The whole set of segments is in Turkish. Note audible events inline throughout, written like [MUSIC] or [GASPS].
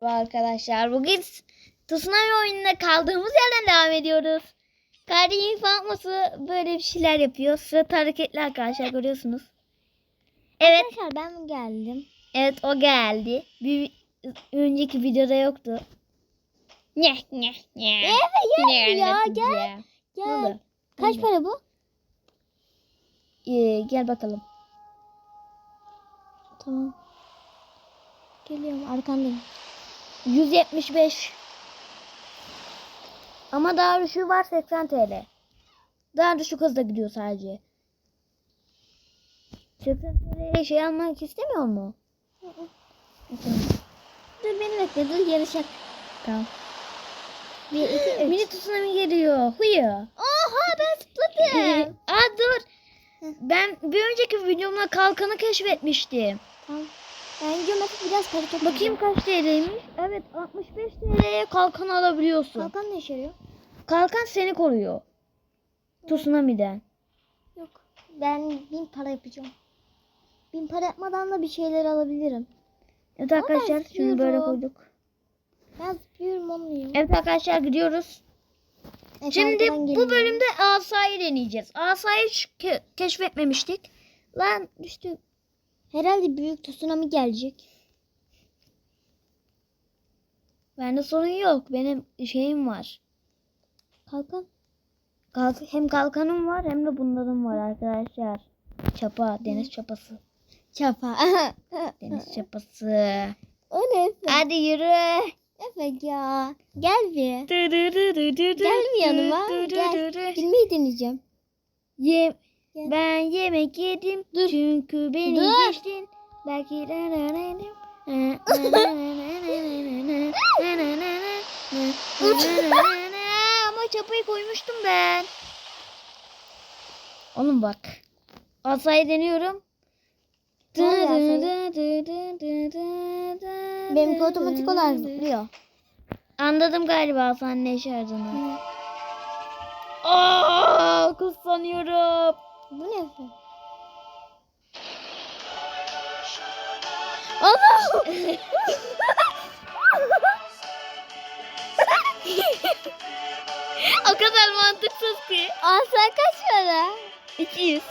Arkadaşlar bugün Tsunami oyununda kaldığımız yerden devam ediyoruz. Kardeşim Fatması böyle bir şeyler yapıyor. Sırat hareketli arkadaşlar görüyorsunuz. Evet. Arkadaşlar ben geldim. Evet o geldi. Bir önceki videoda yoktu. Ne ne ne. Evet gel ya gel. Ne Gel. oldu? Kaç para bu? Ee, gel bakalım. Tamam. Geliyorum arkandayım. 175. Ama daha düşüğü var 80 TL. Daha düşük hızda gidiyor sadece. 80 TL'ye şey almak istemiyor mu? Dur beni bekle dur yarışak. Tamam. Bir iki [GASPS] üç. Mini tsunami geliyor. Huyu. Oha ben Ee, zıpladım. Aa dur. Ben bir önceki videomda kalkanı keşfetmiştim. tamam. Ben geometrik biraz karışık. Bakayım kaç TL'ymiş. Evet 65 TL'ye kalkan alabiliyorsun. Kalkan ne işe yarıyor? Kalkan seni koruyor. Tsunami'den. Yok. Ben bin para yapacağım. Bin para yapmadan da bir şeyler alabilirim. Evet Ama arkadaşlar şunu böyle zıplıyorum. koyduk. Ben zıplıyorum olmuyor. Evet arkadaşlar gidiyoruz. E, Şimdi kalkan bu geliyor. bölümde asayı deneyeceğiz. Asayı hiç ke- keşfetmemiştik. Lan düştü. Herhalde büyük tsunami gelecek. Bende sorun yok. Benim şeyim var. Kalkan. Kalk hem kalkanım var hem de bunların var arkadaşlar. Çapa, deniz çapası. Çapa. [LAUGHS] Deniz çapası. o ne Efe? Hadi yürü. Efe ya. Gel bir. Gel Gel bir yanıma. Gel. Bilmeyi deneyeceğim. Ye Gel. ben yemek yedim çünkü beni Dur. geçtin. Belki Ama çapayı koymuştum ben. Oğlum bak. Asayı deniyorum. Benimki otomatik olarak zıplıyor. Anladım galiba sen ne işe yaradığını. Aa. Bu ne? Allah! o kadar mantıksız ki. Asa kaç para? 200.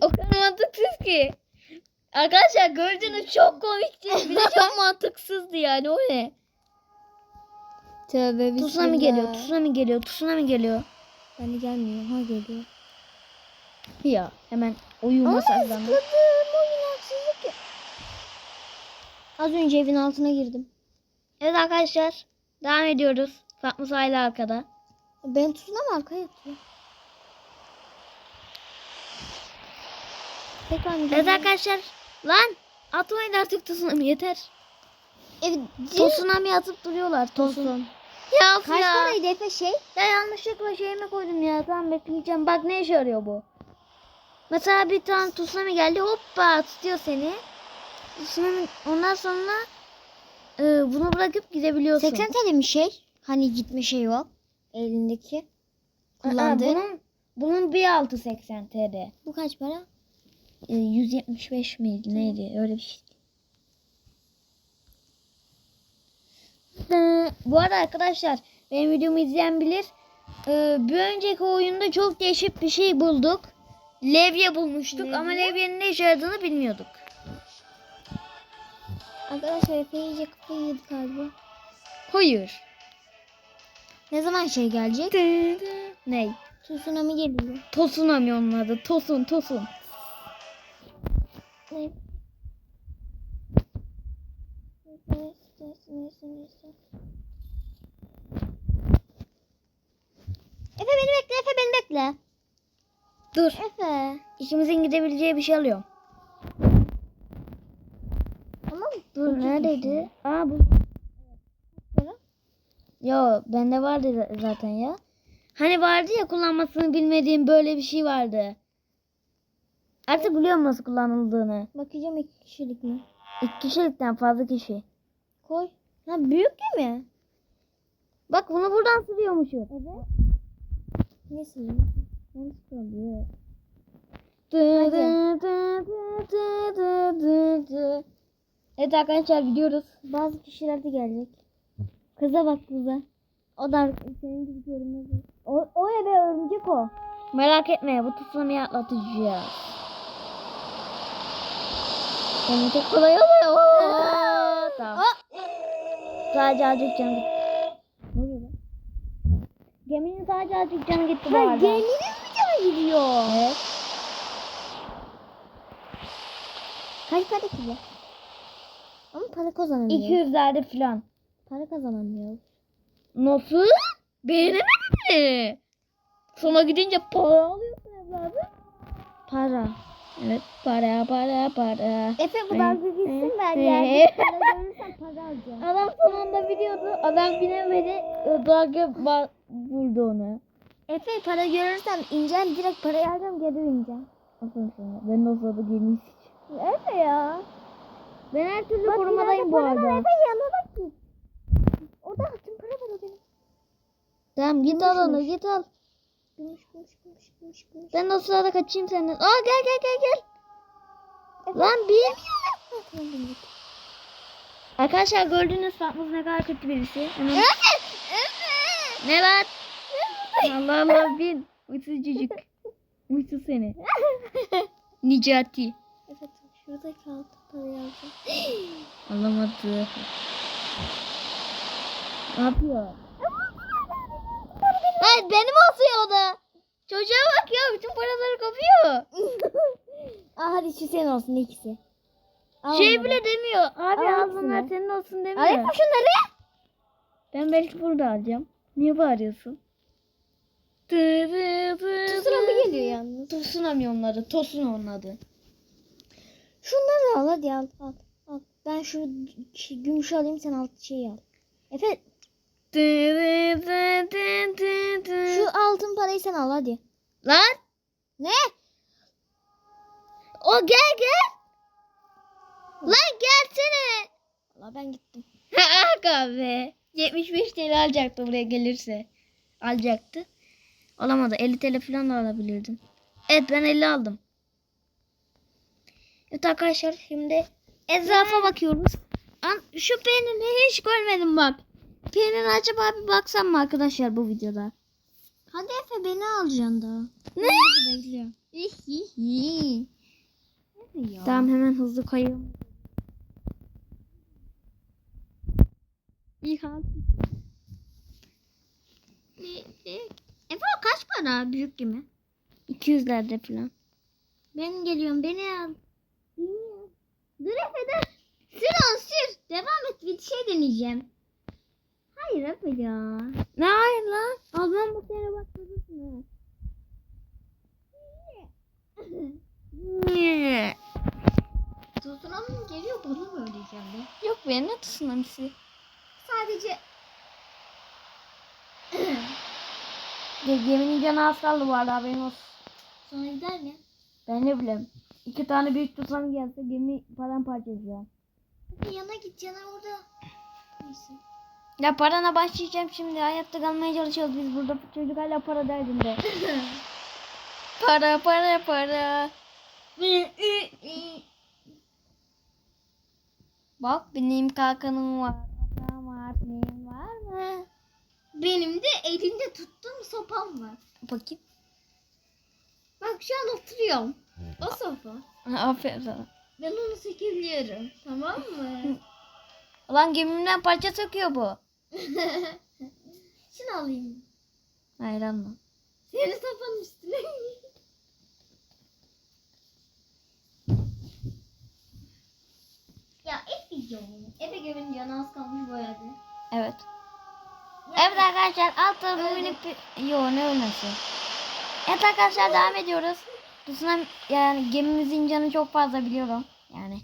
O kadar mantıksız ki. Arkadaşlar gördüğünüz çok komikti. Bir de çok [LAUGHS] mantıksızdı yani o ne? Tövbe bismillah. Tsunami geliyor, tsunami geliyor, tsunami geliyor. Bende gelmiyor. Ha geliyor. Ya hemen uyuma Ama saklandım. zıpladım. Oyun haksızlık. Az önce evin altına girdim. Evet arkadaşlar devam ediyoruz. Fatma sahili arkada. Ben tsunami arkaya atıyor. Tekrar mı Evet arkadaşlar lan atmayın artık tsunami yeter. Evet. Tsunami atıp duruyorlar. Tosun. Tosun. Ya of Kaç ya. paraydı Efe şey? Ya yanlışlıkla şeyime koydum ya. Tamam bekleyeceğim. Bak ne işe yarıyor bu. Mesela bir tane tsunami geldi. Hoppa tutuyor seni. Tsunami, ondan sonra e, bunu bırakıp gidebiliyorsun. 80 TL mi şey? Hani gitme şey o. Elindeki. Aa, Kullandığı. bunun, bunun bir altı 80 TL. Bu kaç para? E, 175 miydi neydi öyle bir şey. Bu arada arkadaşlar benim videomu izleyen bilir. Ee, bir önceki oyunda çok değişik bir şey bulduk. Levye bulmuştuk Levye? ama levyenin ne işe yaradığını bilmiyorduk. Arkadaşlar Efe iyice kafayı yedi galiba. Hayır. Ne zaman şey gelecek? Ney? Tsunami geliyor. Tosunami onun adı. Tosun tosun. Ne? Efe beni bekle, Efe beni bekle. Dur. Efe. İkimizin gidebileceği bir şey alıyorum. Tamam? Dur neredeydi? Aa bu. Para? Yo bende vardı za- zaten ya. Hani vardı ya kullanmasını bilmediğim böyle bir şey vardı. Artık biliyorum nasıl kullanıldığını. Bakacağım iki kişilik mi? İki kişilikten fazla kişi. Koy. Ha büyük değil mi? Bak bunu buradan sürüyormuşuz. Evet. Ne dı dı dı. Evet arkadaşlar gidiyoruz. Bazı kişiler de gelecek. Kıza bak kıza. O da senin gibi görünmez. O, o ya be örümcek o. Merak etme bu tsunami'yi atlatacağız. Benim çok kolay oluyor. [LAUGHS] Tamam. Sadece azıcık canı gitti. Ne oluyor lan? Geminin sadece azıcık canı gitti bu arada. geminiz mi canı gidiyor? Evet. Kaç para ki bu? Ama para kazanamıyor. 200'lerde falan. Para kazanamıyor. Nasıl? Beğenemedin mi? Sona gidince para alıyorsun evladım. Para. Evet para para para. Efe bu dalga gitsin ben yerde [LAUGHS] para para alacağım. Adam sonunda biliyordu. Adam binemedi. Dalga ba- vurdu onu. Efe para görürsem ineceğim direkt parayı alacağım geri bineceğim. Aferin sana. Ben de o sırada sikeceğim. Efe ya. Ben her türlü Bak korumadayım bu arada. Efe yanına bak git. Orada altın para var o benim. Tamam git al onu git al. Gümüş gümüş Ben o sırada kaçayım senden. Aa gel gel gel gel. Efe, Lan bir. [LAUGHS] Arkadaşlar gördünüz Fatmaz ne kadar kötü birisi. Hemen... Ne lan? Allah Allah bin. Uysuz çocuk. Uysuz seni. [LAUGHS] Nicati. Efe şurada kaldı alacağım. Alamadı. [GASPS] Ne yapıyor? Hayır benim olsun o da. Çocuğa bak ya bütün paraları kapıyor. [LAUGHS] Aa, hadi şu senin olsun ikisi. Al şey onları. bile demiyor. Abi Al al bunlar senin olsun demiyor. Al yapma şunları. Ben belki burada alacağım. Niye bağırıyorsun? Tsunami geliyor yalnız. Tsunami onları. Tosun onun adı. Şunları al hadi al al. al. Ben şu şey, gümüşü alayım sen alt şeyi al. Efe şu altın parayı sen al hadi. Lan Ne? o gel gel. Lan gelsene. Allah ben gittim. Ah kahve. 75 TL alacaktı buraya gelirse. Alacaktı. Alamadı. 50 TL falan da alabilirdim. Evet ben 50 aldım. Evet arkadaşlar şimdi etrafa bakıyoruz. An şu peynini hiç görmedim bak. Peynir acaba bir baksam mı arkadaşlar bu videoda? Hadi Efe beni alacaksın daha. Ne? Bekliyorum. Tamam hemen hızlı kayıyorum. İlhan. Efe o kaç para büyük gibi? 200'lerde falan. Ben geliyorum beni al. Dur Efe dur. Sür on sür. Devam et bir şey deneyeceğim. Hayır Efe ya. Ne hayır lan? Ben bu sene bak durursun Niye? Tsunami geliyor bana mı öğreteceğim ben? Yok be ne tsunamisi? Sadece Ge- Geminin canı az kaldı bu arada haberin olsun. sonra gider mi? Ben ne bileyim. İki tane büyük tsunami gelse gemi paramparça ya. Efe yana git yana orada. Neyse. Ya parana başlayacağım şimdi. Hayatta kalmaya çalışıyoruz biz burada. Çocuk hala para derdinde. [LAUGHS] para para para. Bak benim kalkanım var. Atam var. Neyim var mı? Benim de elinde tuttuğum sopam var. Bakayım. Bak şu an oturuyorum. O sopa. [LAUGHS] Aferin sana. Ben onu sökebiliyorum. Tamam mı? [LAUGHS] Ulan gemimden parça söküyor bu. [LAUGHS] Şunu alayım. Hayır alma. Senin sopanın üstüne. ya Efe canım. Efe görünce canı az kalmış boyadı. Evet. Evet arkadaşlar alt tarafı minik bir... Yo ne ölmesi. Evet arkadaşlar devam ediyoruz. Tsunami yani gemimizin canı çok fazla biliyorum. Yani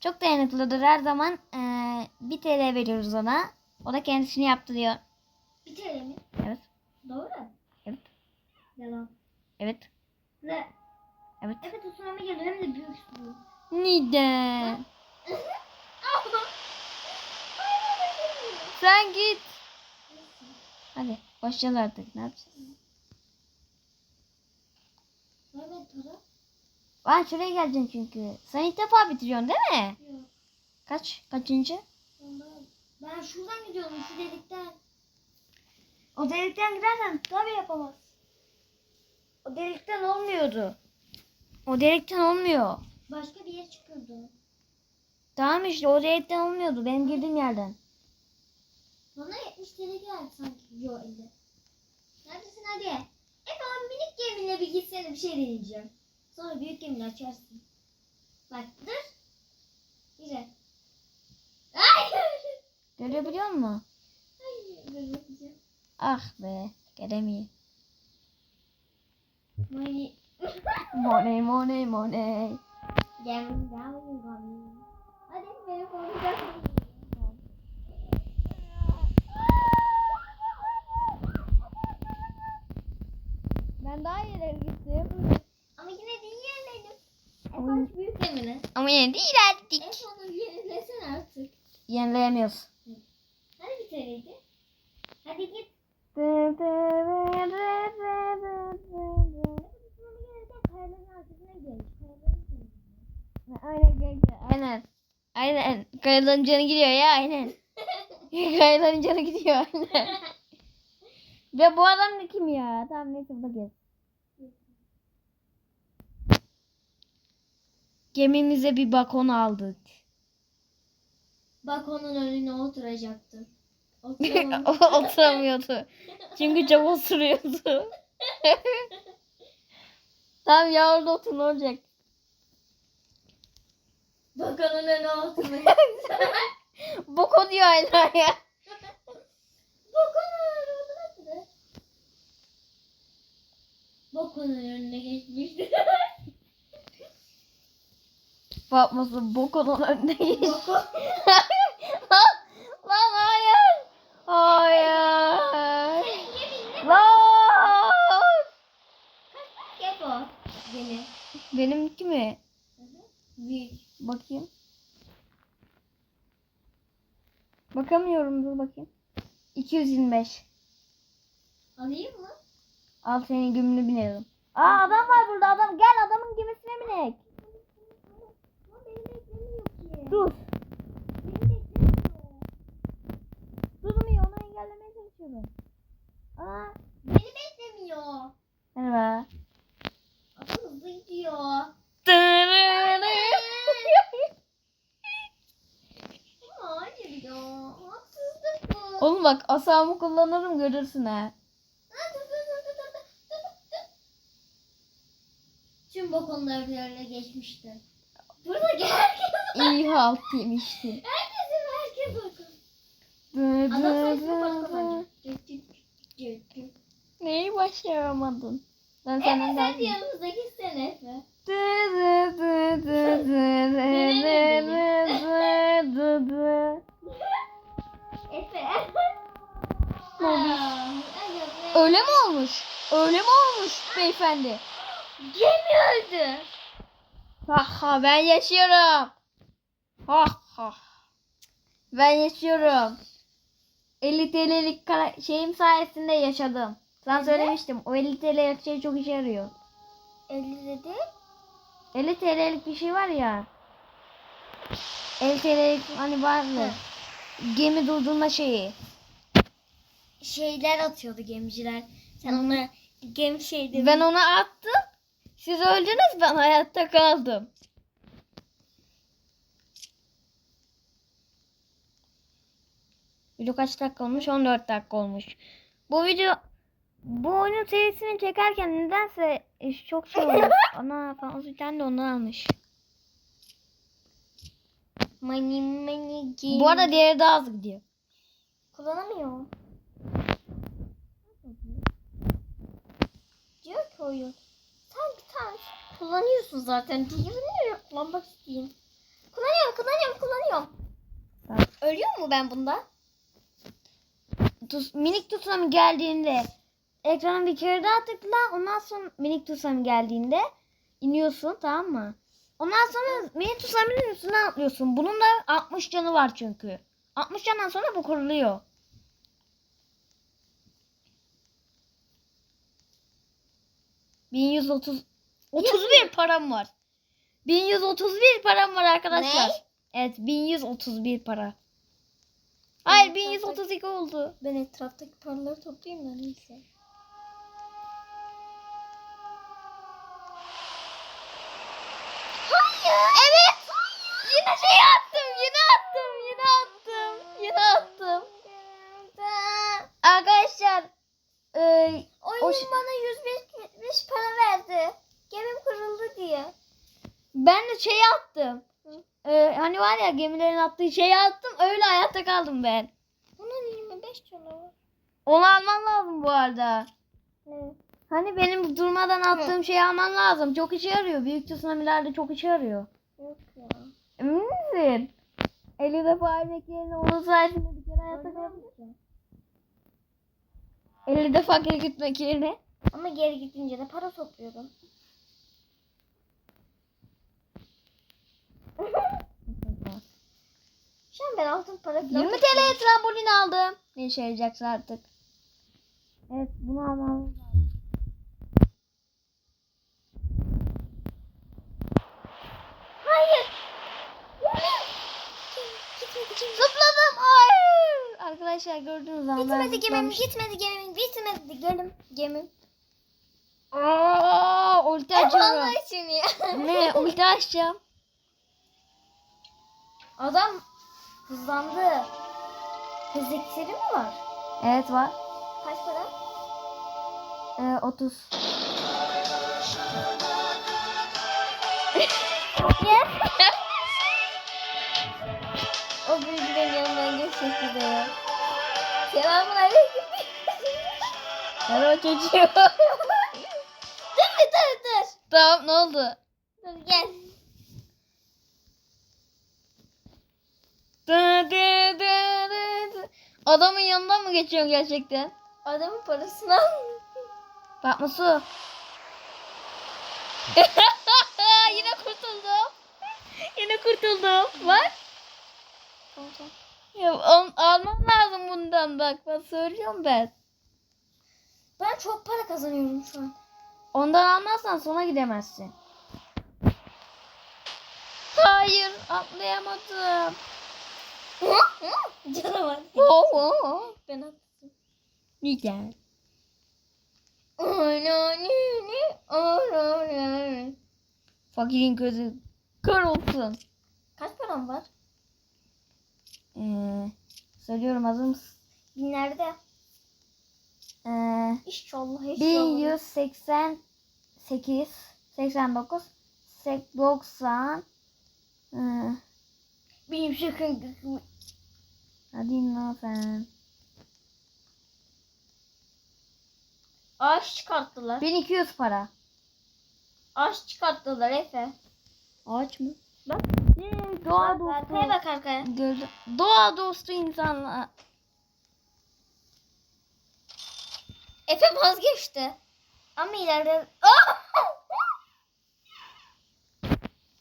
çok dayanıklıdır her zaman. Eee 1 TL veriyoruz ona. O da kendisini yaptırıyor. Bir TL mi? Evet. Doğru. Evet. Yalan. Evet. Ve Evet. Efe tsunami geliyor hem de büyük su. Neden? [LAUGHS] Sen git. Hadi başlayalım artık. Ne yapacağız? Evet Tara. Ben şuraya geleceksin çünkü. Sen ilk defa bitiriyorsun değil mi? Yok. Kaç? Kaçıncı? Ben şuradan gidiyorum şu delikten. O delikten gidersen tabii yapamaz. O delikten olmuyordu. O delikten olmuyor. Başka bir yere çıkıyordu. Tamam işte o delikten olmuyordu. Benim girdiğim yerden. Bana 70 TL geldi sanki. Yo 50. Neredesin hadi? Efe abi minik geminle bir gitsene bir şey deneyeceğim. Sonra büyük gemini açarsın. Bak dur. Yürü. Hayır. Görebiliyor musun? Hayır. Bakacağım. Ah be. Gelemiyor. Money. Money money money. Hadi. Ben daha ileri gittim. Ama yine de yerledim. Efe Oy. aç büyük. Ama yine de ilerledik. Efe onu yenilesen artık. Yenileyemiyoruz. Kayaların canı gidiyor ya aynen. [LAUGHS] Kayaların canı gidiyor aynen. Ve bu adam da kim ya? Tamam neyse burada gel. Gemimize bir bakon aldık. Bak onun önüne oturacaktım. [LAUGHS] Oturamıyordu. Çünkü çok oturuyordu. [LAUGHS] tamam ya orada otur ne olacak? Bakanın en altına. [LAUGHS] Boku diyor hala ya. Bakanın önüne gitti. [LAUGHS] Bakanın önüne geçmişti. Bakmasın bokunun önüne geçti. [LAUGHS] Bokun. lan, lan hayır. Hayır. lan. Benim. Benimki mi? Bakayım. Bakamıyorum dur bakayım. 225. Alayım mı? Al senin gümünü binelim. Aa adam var burada adam. Gel adamın gemisine binek. Dur. Durmuyor onu engellemeye çalışıyorum. Aa. Beni beklemiyor. Merhaba. Hızlı gidiyor. Ama hayır ya. Haksızlık bu. Oğlum bak asamı kullanırım görürsün ha. Tüm bu konular üzerine geçmişti. Burada herkes İyi halt yemişti. Herkesin herkes bakın. Dı Adam dı sayısını dı dı. cık. Neyi başaramadın? Ben Efe senden daha sen de yanımıza gitsene Efe. Dı dı dı dı dı dı dı dı dı dı. Efe. Yok, ne- Öyle mi olmuş? Öyle mi olmuş beyefendi? Gemi öldü. Ha ha ben yaşıyorum. Ha ha. Ben yaşıyorum. 50 TL'lik şeyim sayesinde yaşadım. Sana söylemiştim. O 50 TL'lik şey çok işe yarıyor. 50 dedi. 50 TL'lik bir şey var ya. 50 TL'lik hani var mı? Gemi durdurma şeyi. Şeyler atıyordu gemiciler. Sen ona gemi şey dedin. Ben onu attım. Siz öldünüz ben hayatta kaldım. Video kaç dakika olmuş? 14 dakika olmuş. Bu video bu oyunun serisini çekerken nedense çok şey oldu. [LAUGHS] Ana Fansucan de onu almış. Mani mani. Bu arada diğeri daha hızlı gidiyor. kullanamıyor. Diyor ki oyun. Sen bir tane kullanıyorsun zaten. Diğerini kullanmak isteyeyim. Kullanıyorum, kullanıyorum, kullanıyorum. Tamam. Ölüyor mu ben bunda? Tus, minik tsunami geldiğinde ekrana bir kere daha tıkla. Ondan sonra minik tsunami geldiğinde iniyorsun tamam mı? Ondan sonra minik tsunami'nin üstüne atlıyorsun. Bunun da 60 canı var çünkü. 60 candan sonra bu kuruluyor. ...1130... 31 param var. 1131 param var arkadaşlar. Ne? Evet 1131 para. Hayır Evet, 1132 oldu. Ben etraftaki paraları toplayayım da neyse. Hayır. Evet. Yine şey attım. Yine attım. Yine attım. Yine attım. Arkadaşlar e, Oyun O şey- bana 105 para verdi. Gemim kırıldı diye. ben de şey attım. E, hani var ya gemilerin attığı şeyi attım. Öyle hayatta kaldım ben. Bunun 25 canı. Onu alman lazım bu arada. Ne? Hani benim durmadan attığım şeyi alman lazım. Çok işe yarıyor. Büyük tsunami'lerde çok işe yarıyor. Yok ya. Emin misin? 50 defa ölmek yerine onun sayesinde bir kere hayatta kalabilirsin. 50 defa geri gitmek yerine. Ama geri gidince de para topluyordum. [LAUGHS] Şu an ben altın para falan 20 TL'ye trambolin aldım. Ne işe yarayacaksa artık. Evet bunu almam lazım. Hayır. Gitmedi gemim. Zıpladım. Hayır. Arkadaşlar gördüğünüz zaman Bitmedi gemim. Gitmedi gemim. Bitmedi gemim. Gemim. Aa, ulti açıyorum. İçin ya. ne? Ulti açacağım. Adam hızlandı. Hız iksiri mi var? Evet var. Kaç para? Ee, 30. [LAUGHS] o büyücü benim yanımdan geçecek bir de ya. Selamun aleyküm. Merhaba çocuğum. dur bir dur dur. tamam ne oldu? Dur gel. Adamın yanından mı geçiyorsun gerçekten? Adamın parasını al. Bakma su. [LAUGHS] Yine kurtuldum. Yine kurtuldum. Bak. Tamam tamam. Ya, al, almam lazım bundan bak. Ben söylüyorum ben. Ben çok para kazanıyorum şu an. Ondan almazsan sona gidemezsin. Hayır atlayamadım. [LAUGHS] Canavar. Oo, oo. Ben attım. Neden? Fakirin gözü kör olsun. Kaç param var? Ee, söylüyorum hazır mısın? Binlerde. Ee, İnşallah olmadı. 1188 89 sek- 90 ee, Benim şakın. Hadi lan sen. Ağaç çıkarttılar. 1200 para. Ağaç çıkarttılar Efe. Ağaç mı? Bak. Doğa dostu. arkaya bak arkaya. Gördüm. Doğa dostu insanlar. Efe vazgeçti. Ama ileride... [LAUGHS]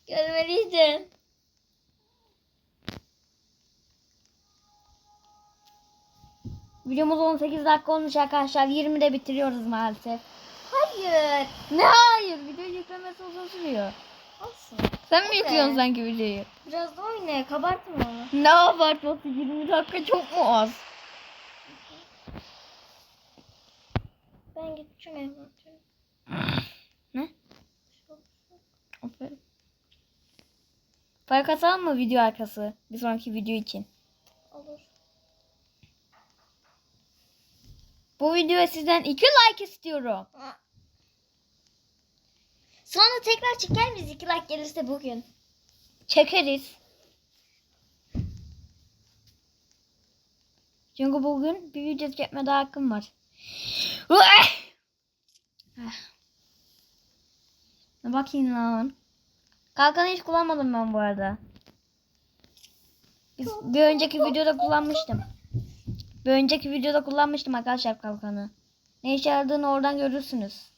Görmeliydin. Videomuz 18 dakika olmuş arkadaşlar. 20'de bitiriyoruz maalesef. Hayır. Ne hayır? Video yüklemesi uzun sürüyor. Olsun. Sen mi yüklüyorsun sanki videoyu? Biraz da oynaya kabartma onu. Ne abartması 20 dakika çok mu az? Ben gideceğim evlatım. [SNIFFS] Ne? Aferin. Para kasalım mı video arkası? Bir sonraki video için. Olur. Bu videoya sizden 2 like istiyorum. Sonra tekrar çeker miyiz? İki like gelirse bugün. Çekeriz. Çünkü bugün bir video çekme daha hakkım var. Ah! Bakayım lan. Kalkanı hiç kullanmadım ben bu arada. Bir önceki videoda kullanmıştım. Bir önceki videoda kullanmıştım arkadaşlar kalkanı. Ne işe yaradığını oradan görürsünüz.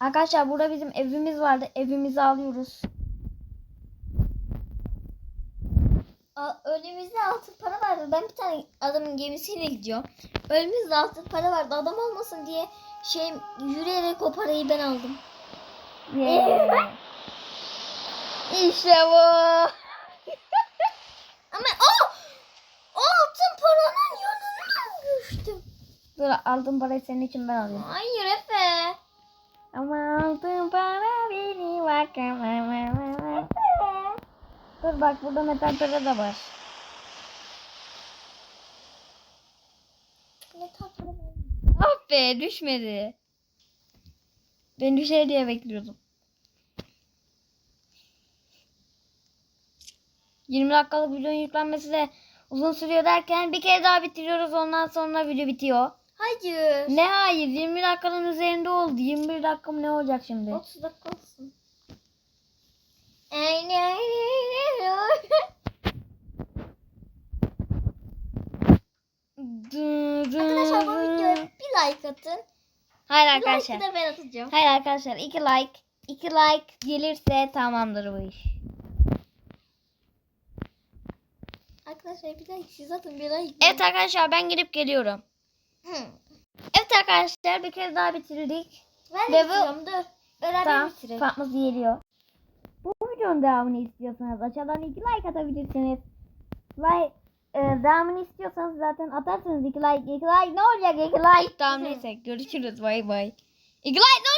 Arkadaşlar burada bizim evimiz vardı. Evimizi alıyoruz. Önümüzde altın para vardı. Ben bir tane adamın gemisiyle gidiyorum. Önümüzde altın para vardı. Adam olmasın diye şey yürüyerek o parayı ben aldım. Yeah. işte bu. [LAUGHS] Ama o o altın paranın yanına düştüm. Dur aldığım parayı senin için ben alayım. Hayır. Ama altın para beni bakama. Dur bak burada metal para da var. Ah be düşmedi. Ben düşer diye bekliyordum. 20 dakikalık videonun yüklenmesi de uzun sürüyor derken bir kere daha bitiriyoruz ondan sonra video bitiyor. Hayır. Ne hayır 20 dakikanın üzerinde oldu. 21 dakika mı ne olacak şimdi? 30 dakika olsun. Arkadaşlar bu videoya bir like atın. Hayır Bir arkadaşlar. like de ben atacağım. Hayır arkadaşlar 2 like 2 like gelirse tamamdır bu iş. Arkadaşlar bir like siz atın bir like. Evet arkadaşlar ben gidip geliyorum. Evet arkadaşlar bir kere daha bitirdik. Ben Ve bu- dur. Beraber Tamam. bitirelim. Fatma geliyor. Bu videonun devamını istiyorsanız aşağıdan 2 like atabilirsiniz. Like e, devamını istiyorsanız zaten atarsınız 2 like 2 like ne olacak 2 like. Tamam neyse görüşürüz bay bay. 2 like ne